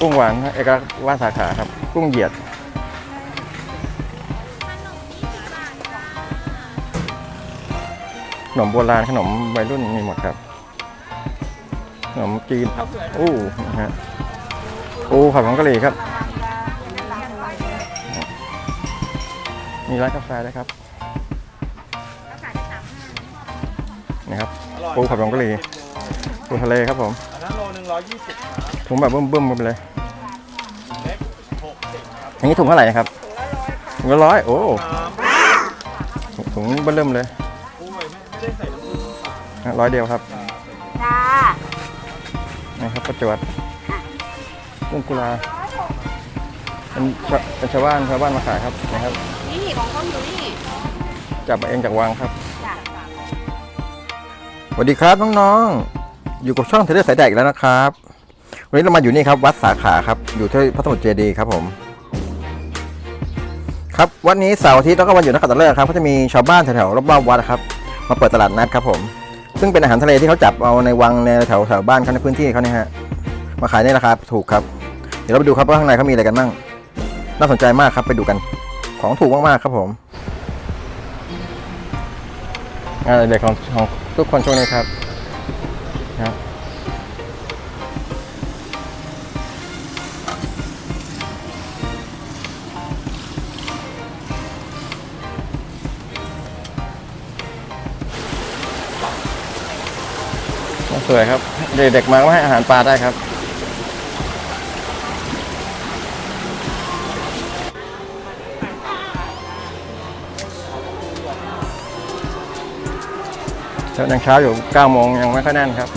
กุ้งหวานเอกลักษณ์ว่านสาขาครับ กุ้งเหยียด ขนมโบราณขนมวัยรุ่นมีหมดครับ ขนมจีนอู้นะฮะอูผัดผงกะหรี่ครับ มีร้านกาแฟด้วยครับนี่ครับปูผัดผงกะหรี่ปูทะเลครับผม โลหนึ่งร้อยยี่สิบครับถุงแบบบึ้มๆกันไปเลย เล็กหกสิบครับอย่างนี้ถุงเท่าไหร่ครับถุงละร้อยโอ้น้ำถุงเบิ่มเลยอุ้ยไม่ไม่ได้ใส่น้ำผึ้งร้อยเดียวครับจ้านะครับประจวดกุ้งกุลาเป็นชาเป็นชาวบ้านชาวบ้านมาขายครับนะครับ นี่ของเขาอยู่นี่จับมาเองจากวังครับจ้ะสวัสดีครับน้องๆ อยู่กับช่องเทเลอร์สายแดกอีกแล้วนะครับ วันนี้เรามาอยู่นี่ครับ วัดสาขาครับ อยู่ที่พระสมุทรเจดีย์ครับผม ครับวันนี้เสาร์อาทิตย์แล้วก็วันหยุดนักขัตฤกษ์ครับก็จะมีชาวบ้านแถวๆรอบๆวัดครับมาเปิดตลาดนัดครับผม ซึ่งเป็นอาหารทะเลที่เขาจับเอาในวังในแถวแถวบ้านเขาในพื้นที่เขาเนี่ยฮะมาขายในราคาถูกครับ เดี๋ยวเราไปดูครับว่าข้างในเขามีอะไรกันบ้างน่าสนใจมากครับไปดูกันของถูกมากๆครับผมงานอดิเด็กของของทุกคนช่วงนี้ครับ ครับสวยครับเด็กๆมาก็ให้อาหารปลาได้ครับเช้ายังเช้าอยู่9โมงยังไม่ค่อยแน่นครับ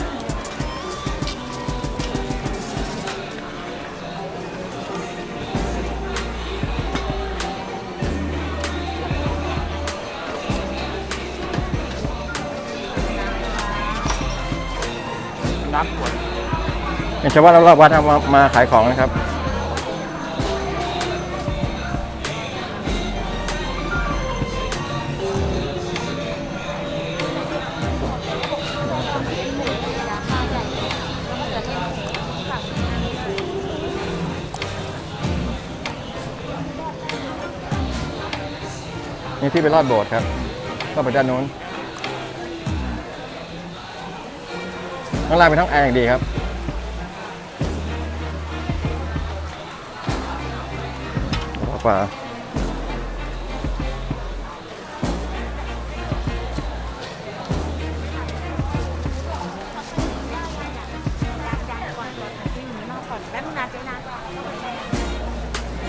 เป็นชาวบ้านรอบๆวัดเอามามาขายของนะครับนี่ที่ไปรอดโบสถ์ครับก็ไปด้านนู้นข้างล่างเป็นท้องแอร์อย่างดีครับ กว่า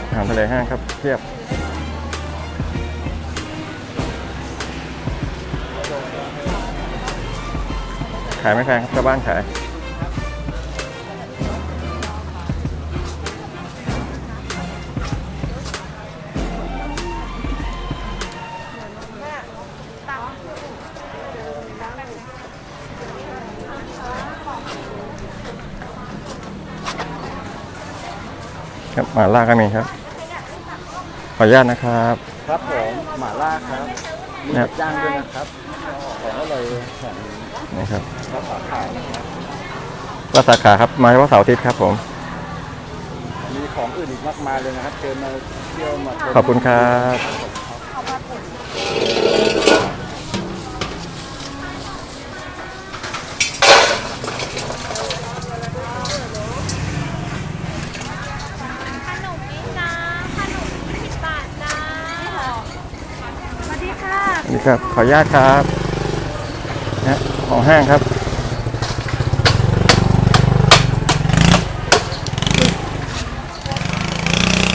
อาหารทะเลแห้งครับเทียบขายไม่แพงครับชาวบ้านขาย หมาล่าก็มีครับ ขออนุญาตนะครับ ครับผมหม่าล่าครับมีครับ จ้างด้วยนะครับของก็เลยแข่งนี่ครับรักษาขายว่าสาขาครับมาเฉพาะเสาร์อาทิตย์ครับผม มีของอื่นอีกมากมายเลยนะครับเชิญมาเที่ยวมาชมขอบคุณครับ ขนมนี่จ้าขนมสิบบาทจ้าสวัสดีค่ะ นี่ ครับ ขออนุญาตครับนะของห้างครับ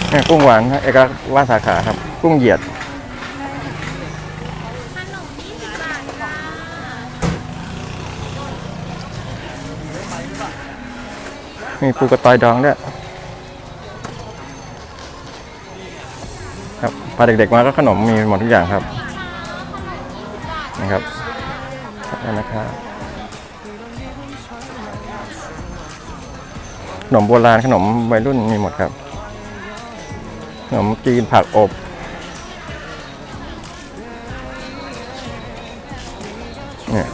เนี่ยกุ้งหวานเอกลักษณ์ว่าสาขาครับ กุ้งเหยียดมีปูกระต่อยดองด้วยครับพาเด็กๆมาก็ขนมมีหมดทุกอย่างครับ ครับขนะครับขนมโบราณขนมวัยรุ่นมีหมดครับ ขนมจีนผักอบเนี่ย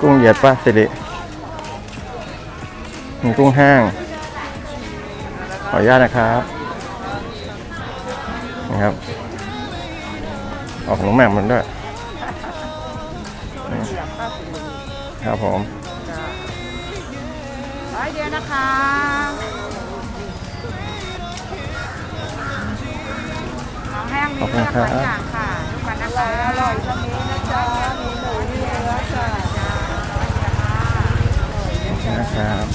กุ้งเหยียดป้าสิริมีกุ้งแห้งออนุญาตนะครับนะครับออกหนูแม่มมันด้วย นี่ครับผมร้อยเดียวนะคะของแห้งมีเลือกหลายอย่างค่ะทุกวันนะคะอร่อยจะมีนะจ๊ะมีหมูมีเนื้อจ้ะนะครับ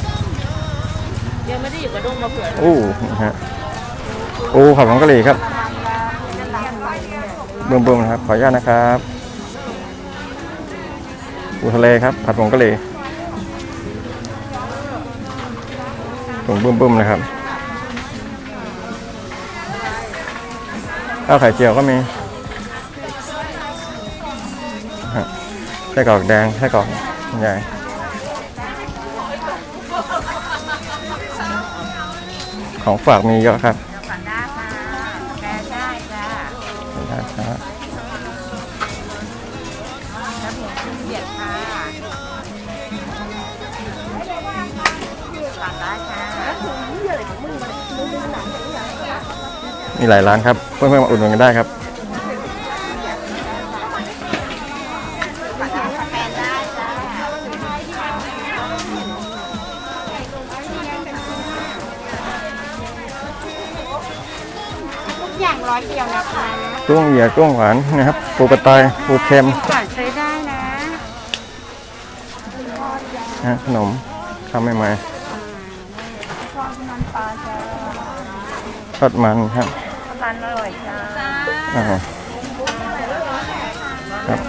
ยังไม่ได้อยู่กระดุมมาเผื่ออู้นะฮะอู้ขอบคุณกะหรี่ครับเบิ่มๆนะครับ ขออนุญาตนะครับ ปูทะเลครับ ผัดผงกะหรี่ผงเบิ่มๆนะครับข้าวไข่เจียวก็มีฮะไส้กรอกแดงไส้กรอกใหญ่ของฝากมีเยอะครับฝันได้ค่ะแกได้จ้ะ มีหลายร้านครับ เพื่อนๆมาอุดหนุนกันได้ครับแฟนได้จ้ะทุกอย่างร้อยเดียวนะคะกุ้งเหยียกุ้งหวานนะครับปูกระต่ายปูเค็มก่อนใช้ได้นะนะฮะขนมข้าวไม่ไม้ทอดมันครับ ทานอร่อยจ้าอ่าครับ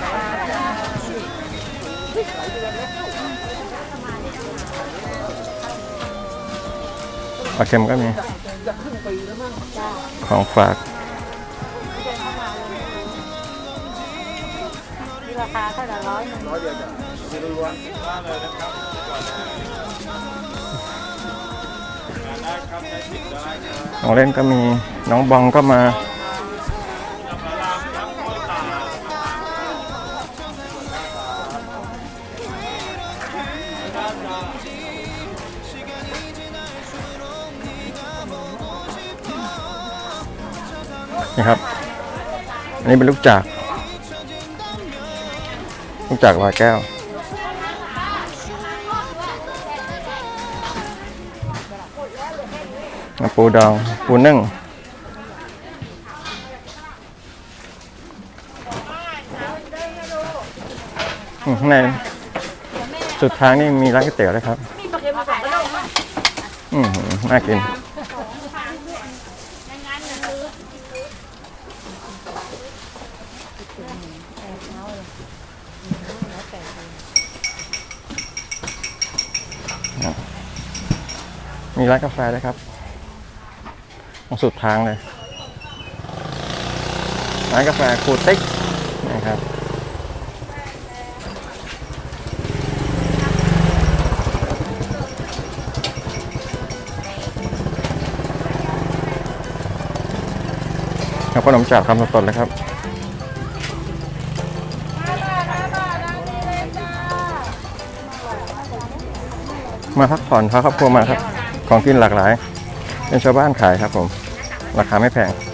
ปลาเค็มก็มี ของฝากราคาเท่าไหร่ร้อยหนึ่งร้อยเดียวจ้ะมีล้วน ของเล่นก็มีน้องบองก็มานี่ครับ อันนี้เป็นลูกจาก ลูกจากลอยแก้ว ปูดองปูนึ่งข้างในสุดทางนี่มีร้านก๋วยเตี๋ยวด้วยครับ อืมน่ากินมีร้านกาแฟด้วยครับ สุดทางเลยร้านกาแฟครูติ๊กนะครับครับขนมจากทำสดๆเลยครับมาพักผ่อนพาครอบครัวมาครับ ของกินหลากหลาย เป็นชาวบ้านขายครับผม ราคาไม่แพงๆ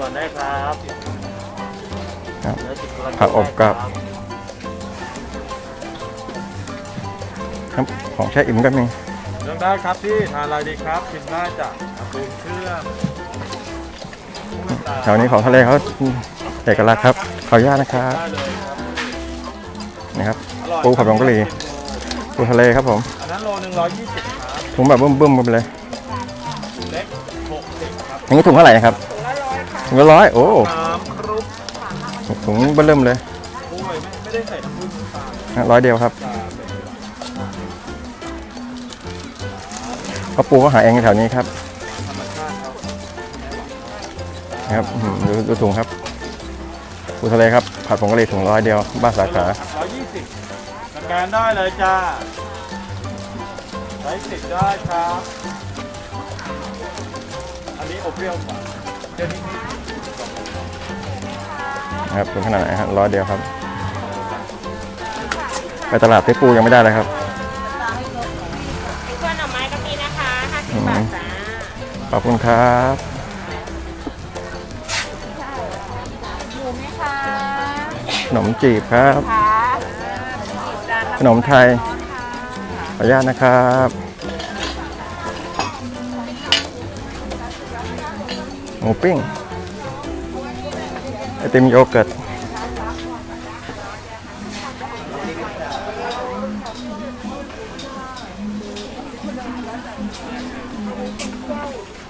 ก่อนได้ครับครับผักอบกรอบครับของแช่อิ่มก็มี เลือกได้ครับพี่ทานอะไรดีครับชิมได้จ้ะปูนเครื่องแถวนี้ของทะเลเขาเอกลักษณ์ครับขออนุญาตนะครับได้เลยครับนะครับ ปูผัดผงกะหรี่ปูทะเลครับผมอันนั้นโลหนึ่งร้อยยี่สิบครับถุงแบบบึ้มๆกันไปเลยเล็กหกสิบครับอย่างนี้ถุงเท่าไหร่นะครับถุงละร้อยโอ้น้ำครุกถุงเบิ่มเลยกล้วยไม่ไม่ได้ใส่น้ำผึ้งน้ำตาลร้อยเดียวครับ ตาลเป็นก็ปูก็หาเองแถวนี้ครับครับนะครับดูดูถุงครับปูทะเลครับ ผัดผงกะหรี่ถุงร้อยเดียว บ้านสาขาร้อยยี่สิบสแกนได้เลยจ้าไซส์สิบได้ครับ อันนี้อบเปรี้ยวกว่าเดี๋ยวนี้นะครับเป็นขนาดไหนฮะร้อยเดียวครับ ไปตลาดที่ปูยังไม่ได้เลยครับ อบคุณครับอยู่ไหมคะขนมจีบครับ ค่ะขนมไทย ขออนุญาตนะครับ หมูปิ้ง ไอติมโยเกิร์ต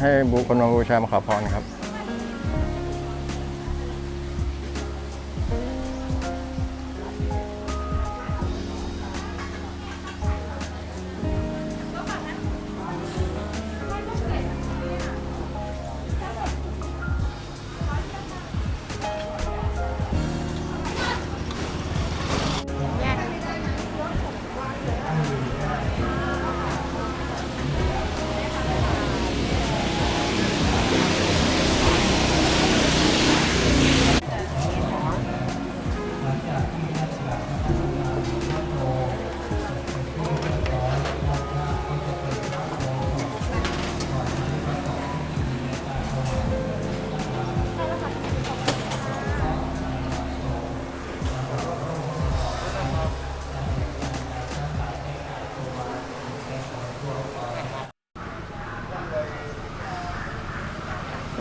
ให้บุคคลมาบูชามาขอพรครับ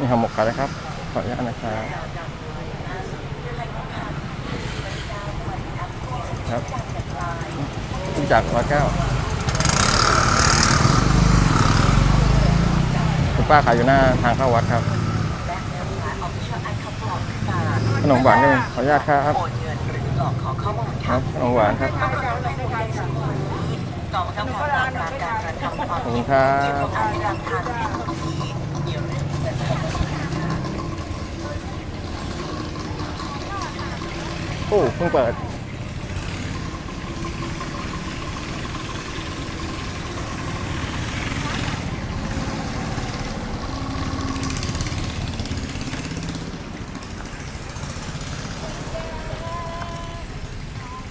นี่ห่อหมกไก่เลยครับ ขออนุญาตนะครับครับจักร้อยแก้วคุณป้าขายอยู่หน้าทางเข้าวัดครับ ขนมหวานก็มีขออนุญาตครับ ครับ ขนมหวานครับขอบคุณครับ โอ้เพิ่งเปิด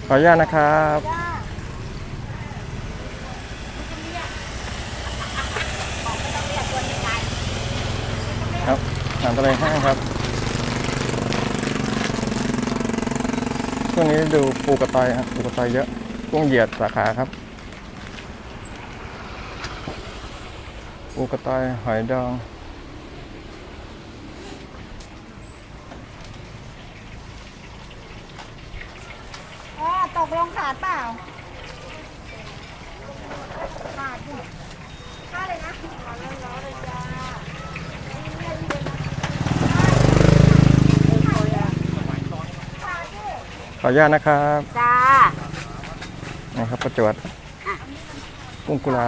ขออนุญาตนะครับ ครับอาหารทะเลแห้างครับ ช่วงนี้ดูปูกระต่อยครับปูกระต่อยเยอะกุ้งเหยียดสาขาครับ ปูกระต่อยหอยดองตกลงขาดเปล่าดดิค่าเลยนะร้อนร้อนเลยจ้า ข ออนุญาตนะครับจ้านะครับประจวดกุ้งกุลา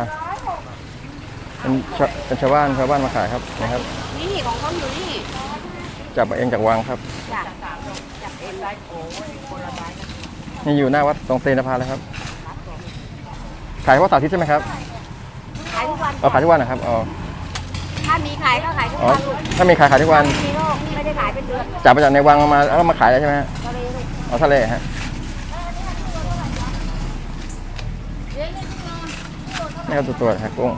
เป็นชาเป็นชาวบ้านชาวบ้านมาขายครับนะครับ นี่ของเขาอยู่นี่จับมาเองจากวังครับจ้ะจับเองได้โอ้ยคนละใบนี่อยู่หน้าวัดตรงเตนภาเลยครับ ขายเฉพาะเสาร์อาทิตย์ใช่ไหมครับขายทุกวันเอาขายทุกวันนะครับอ๋อถ้ามีขายก็ขายทุกอ๋อวันลูกถ้ามีขายขายทุกวันมีโลกไม่ได้ขายเป็นเดือนจับมาจากในวังมาแล้วมาขายได้ใช่ไหมฮะก็ เอาทะเลฮะนี่ครับตัวตัวฮะกุ้ง